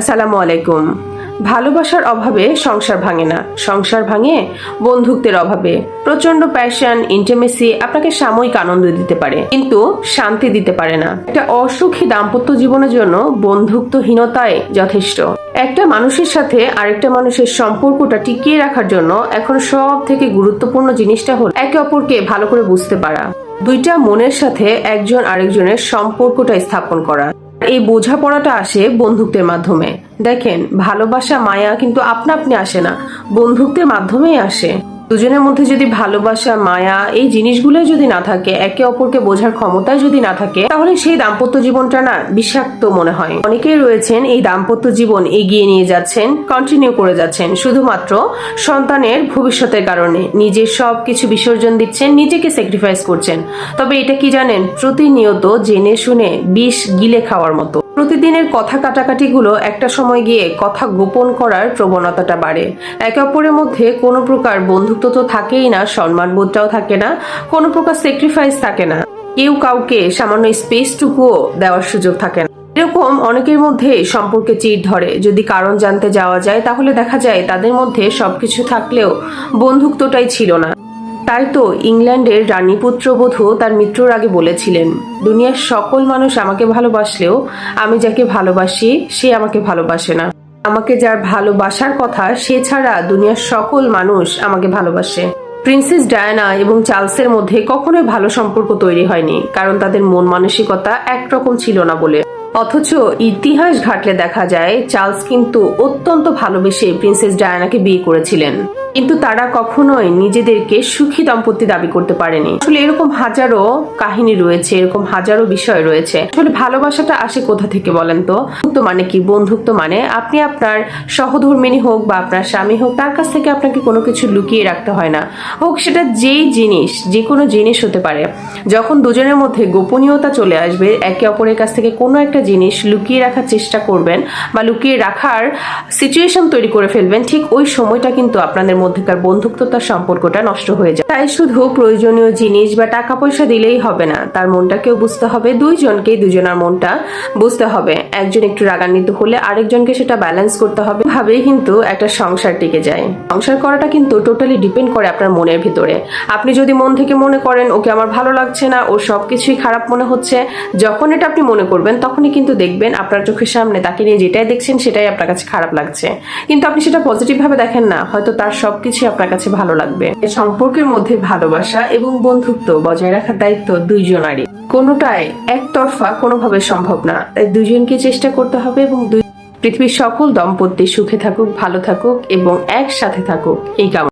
আসসালামু আলাইকুম। ভালোবাসার অভাবে সংসার ভাঙে না। সংসার ভাঙে বন্ধুত্বের অভাবে। প্রচণ্ড প্যাশন ইন্টিমেসি আপনাকে সাময়িক আনন্দ দিতে পারে, কিন্তু শান্তি দিতে পারে না। একটা অসুখী দাম্পত্য জীবনের জন্য বন্ধুত্বহীনতাই যথেষ্ট। একটা মানুষের সাথে আরেকটা মানুষের সম্পর্কটা টিকিয়ে রাখার জন্য এখন সব থেকে গুরুত্বপূর্ণ জিনিসটা হল একে অপরকে ভালো করে বুঝতে পারা। দুইটা মনের সাথে একজন আরেকজনের সম্পর্কটা স্থাপন করা। এই বোঝাপড়াটা আসে বন্ধুত্বের মাধ্যমে। দেখেন, ভালোবাসা, মায়া কিন্তু আপনা আপনি আসে না। বন্ধুত্বের মাধ্যমেই আসে। দুজনের মধ্যে যদি ভালোবাসা, মায়া এই জিনিসগুলো যদি না থাকে, একে অপরকে বোঝার ক্ষমতায় যদি না থাকে, তাহলে সেই দাম্পত্য জীবনটা না বিষাক্ত মনে হয়। অনেকেই রয়েছেন এই দাম্পত্য জীবন এগিয়ে নিয়ে যাচ্ছেন কন্টিনিউ করে যাচ্ছেন, শুধুমাত্র সন্তানের ভবিষ্যতের কারণে। নিজের সব কিছু বিসর্জন দিচ্ছেন, নিজেকে স্যাক্রিফাইস করছেন। তবে এটা কি জানেন? প্রতিনিয়ত জেনে শুনে বিষ গিলে খাওয়ার মতো। প্রতিদিনের কথা কাটাকাটিগুলো একটা সময় গিয়ে কথা গোপন করার প্রবণতাটা বাড়ে। একে অপরের মধ্যে কোনো প্রকার বন্ধুত্ব তো থাকেই না সম্মানবোধটাও থাকে না, কোনো প্রকার স্যাক্রিফাইস থাকে না। কেউ কাউকে সামান্য স্পেসটুকুও দেওয়ার সুযোগ থাকে না। এরকম অনেকের মধ্যে সম্পর্কে চিড় ধরে। যদি কারণ জানতে যাওয়া যায়, তাহলে দেখা যায় তাদের মধ্যে সবকিছু থাকলেও বন্ধুত্বটাই ছিল না। তাই তো ইংল্যান্ডের রানী পুত্রবধূ তার মিত্রর আগে বলেছিলেন, দুনিয়ার সকল মানুষ আমাকে ভালোবাসলেও আমি যাকে ভালোবাসি, সে আমাকে ভালোবাসে না। আমাকে যার ভালোবাসার কথা, সে ছাড়া দুনিয়ার সকল মানুষ আমাকে ভালোবাসে। প্রিন্সেস ডায়ানা এবং চার্লসের মধ্যে কখনোই ভালো সম্পর্ক তৈরি হয়নি, কারণ তাদের মন মানসিকতা একরকম ছিল না বলে। অথচ ইতিহাস ঘাটলে দেখা যায়, চার্লস কিন্তু অত্যন্ত ভালোবেসে প্রিন্সেস ডায়ানাকে বিয়ে করেছিলেন। কিন্তু তারা কখনোই নিজেদেরকে সুখী দম্পতি দাবি করতে পারেনি। আসলে এরকম হাজারো কাহিনী রয়েছে, এরকম হাজারো বিষয় রয়েছে। আসলে ভালোবাসাটা আসে কোথা থেকে বলেন তো? মানে কি? বন্ধুত্ব মানে আপনি আপনার সহধর্মিনী হোক বা আপনার স্বামী হোক, তার কাছ থেকে আপনাকে কোনো কিছু লুকিয়ে রাখতে হয় না। হোক সেটা যেই জিনিস, যে কোনো জিনিস হতে পারে। যখন দুজনের মধ্যে গোপনীয়তা চলে আসবে, একে অপরের কাছ থেকে কোনো একটা জিনিস লুকিয়ে রাখার চেষ্টা করবেন বা লুকিয়ে রাখার সিচুয়েশন তৈরি করে ফেলবেন, ঠিক ওই সময়টা কিন্তু আপনাদের মধ্যেকার বন্ধুত্বতার সম্পর্কটা নষ্ট হয়ে যায়। তাই শুধু প্রয়োজনীয় জিনিস বা টাকা পয়সা দিলেই হবে না, তার মনটাকেও বুঝতে হবে, দুইজনকেই দুজনের মনটা বুঝতে হবে। একজন একটু রাগান্বিত হলে আরেকজনকে সেটা ব্যালেন্স করতে হবে। ভাবেই কিন্তু একটা সংসার টিকে যায়। সংসার করাটা কিন্তু টোটালি ডিপেন্ড করে আপনার মনের ভিতরে। আপনি যদি মন থেকে মনে করেন, ওকে আমার ভালো লাগছে না ও সবকিছুই খারাপ মনে হচ্ছে। যখন এটা আপনি মনে করবেন, তখনই কিন্তু দেখবেন আপনার চোখের সামনে তাকে নিয়ে যেটাই দেখছেন সেটাই আপনার কাছে খারাপ লাগছে। কিন্তু আপনি সেটা পজিটিভ ভাবে দেখেন না, হয়তো তার সবকিছু আপনার কাছে ভালো লাগবে। সম্পর্কের মধ্যে ভালোবাসা এবং বন্ধুত্ব বজায় রাখার দায়িত্ব দুইজনারই। কোনোটাই একতরফা কোনোভাবে সম্ভব না। তাই দুজনকে চেষ্টা করতে হবে এবং পৃথিবীর সকল দম্পতি সুখে থাকুক, ভালো থাকুক এবং একসাথে থাকুক এই কামনা।